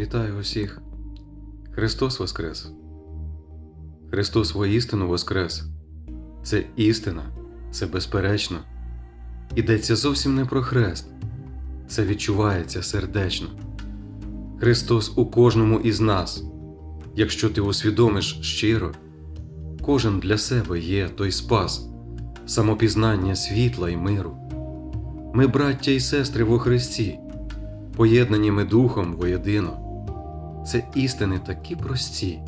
Вітаю усіх. Христос Воскрес. Христос воістину Воскрес. Це істина, це безперечно. Ідеться зовсім не про хрест. Це відчувається сердечно. Христос у кожному із нас. Якщо ти усвідомиш щиро, кожен для себе є той спас, самопізнання світла й миру. Ми, браття і сестри во Христі, поєднані ми духом воєдино. Це істини такі прості.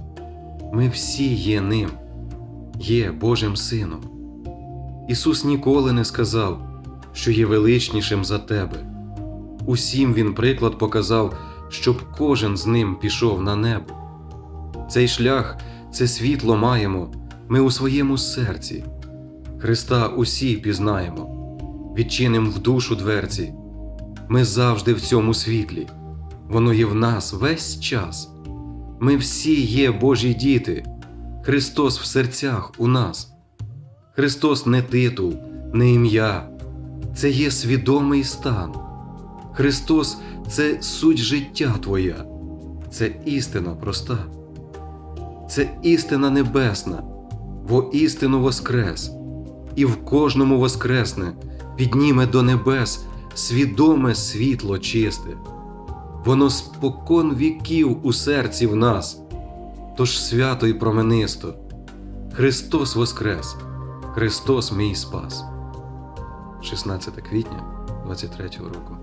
Ми всі є ним, є Божим Сином. Ісус ніколи не сказав, що є величнішим за тебе. Усім Він приклад показав, щоб кожен з ним пішов на небо. Цей шлях, це світло маємо ми у своєму серці. Христа усі пізнаємо, відчиним в душу дверці. Ми завжди в цьому світлі, воно є в нас весь час. Ми всі є Божі діти, Христос в серцях у нас. Христос не титул, не ім'я, це є свідомий стан. Христос це суть життя Твоя, це істина проста, це істина небесна, во істину воскрес, і в кожному воскресне підніме до небес свідоме світло чисте. Воно спокон віків у серці в нас, тож свято і променисто. Христос Воскрес, Христос мій спас. 16 квітня 23 року.